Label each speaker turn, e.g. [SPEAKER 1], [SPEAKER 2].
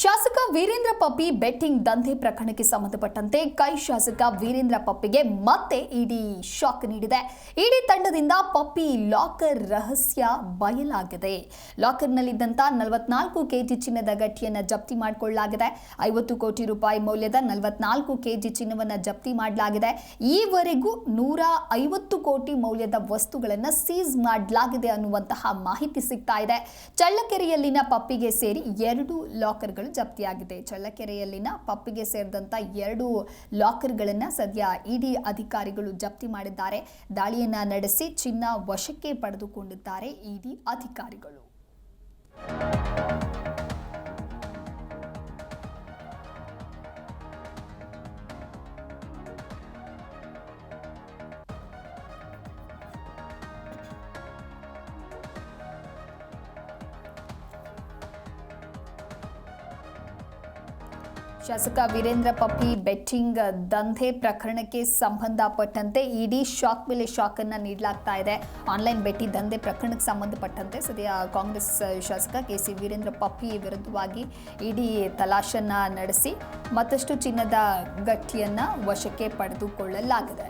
[SPEAKER 1] ಶಾಸಕ ವೀರೇಂದ್ರ ಪಪ್ಪಿ ಬೆಟ್ಟಿಂಗ್ ದಂಧೆ ಪ್ರಕರಣಕ್ಕೆ ಸಂಬಂಧಪಟ್ಟಂತೆ ಕೈ ಶಾಸಕ ವೀರೇಂದ್ರ ಪಪ್ಪಿಗೆ ಮತ್ತೆ ಇಡಿ ಶಾಕ್ ನೀಡಿದೆ. ಇಡಿ ತಂಡದಿಂದ ಪಪ್ಪಿ ಲಾಕರ್ ರಹಸ್ಯ ಬಯಲಾಗಿದೆ. ಲಾಕರ್ನಲ್ಲಿದ್ದಂಥ ನಲವತ್ನಾಲ್ಕು ಕೆಜಿ ಚಿನ್ನದ ಗಟ್ಟಿಯನ್ನು ಜಪ್ತಿ ಮಾಡಿಕೊಳ್ಳಲಾಗಿದೆ. ಐವತ್ತು ಕೋಟಿ ರೂಪಾಯಿ ಮೌಲ್ಯದ ನಲವತ್ನಾಲ್ಕು ಕೆಜಿ ಚಿನ್ನವನ್ನು ಜಪ್ತಿ ಮಾಡಲಾಗಿದೆ. ಈವರೆಗೂ ನೂರ ಐವತ್ತು ಕೋಟಿ ಮೌಲ್ಯದ ವಸ್ತುಗಳನ್ನು ಸೀಸ್ ಮಾಡಲಾಗಿದೆ ಅನ್ನುವಂತಹ ಮಾಹಿತಿ ಸಿಗ್ತಾ ಇದೆ. ಚಳ್ಳಕೆರೆಯಲ್ಲಿನ ಪಪ್ಪಿಗೆ ಸೇರಿ ಎರಡು ಲಾಕರ್ಗಳು ಜಪ್ತಿಯಾಗಿದೆ. ಚಳ್ಳಕೆರೆಯಲ್ಲಿನ ಪಪ್ಪಿಗೆ ಸೇರಿದಂತ ಎರಡು ಲಾಕರ್ಗಳನ್ನು ಸದ್ಯ ಇಡಿ ಅಧಿಕಾರಿಗಳು ಜಪ್ತಿ ಮಾಡಿದ್ದಾರೆ. ದಾಳಿಯನ್ನ ನಡೆಸಿ ಚಿನ್ನ ವಶಕ್ಕೆ ಪಡೆದುಕೊಂಡಿದ್ದಾರೆ ಇಡಿ ಅಧಿಕಾರಿಗಳು. ಶಾಸಕ ವೀರೇಂದ್ರ ಪಪ್ಪಿ ಬೆಟ್ಟಿಂಗ್ ದಂಧೆ ಪ್ರಕರಣಕ್ಕೆ ಸಂಬಂಧಪಟ್ಟಂತೆ ಇಡೀ ಶಾಕ್ ಮೇಲೆ ಶಾಕ್ ಅನ್ನ ನೀಡಲಾಗ್ತಾ ಇದೆ. ಆನ್ಲೈನ್ ಬೆಟ್ಟಿ ದಂಧೆ ಪ್ರಕರಣಕ್ಕೆ ಸಂಬಂಧಪಟ್ಟಂತೆ ಸದ್ಯ ಕಾಂಗ್ರೆಸ್ ಶಾಸಕ ಕೆ ಸಿ ವೀರೇಂದ್ರ ಪಪ್ಪಿ ವಿರುದ್ಧವಾಗಿ ಇಡೀ ತಲಾಶನ್ನ ನಡೆಸಿ ಮತ್ತಷ್ಟು ಚಿನ್ನದ ಗಟ್ಟಿಯನ್ನ ವಶಕ್ಕೆ ಪಡೆದುಕೊಳ್ಳಲಾಗಿದೆ.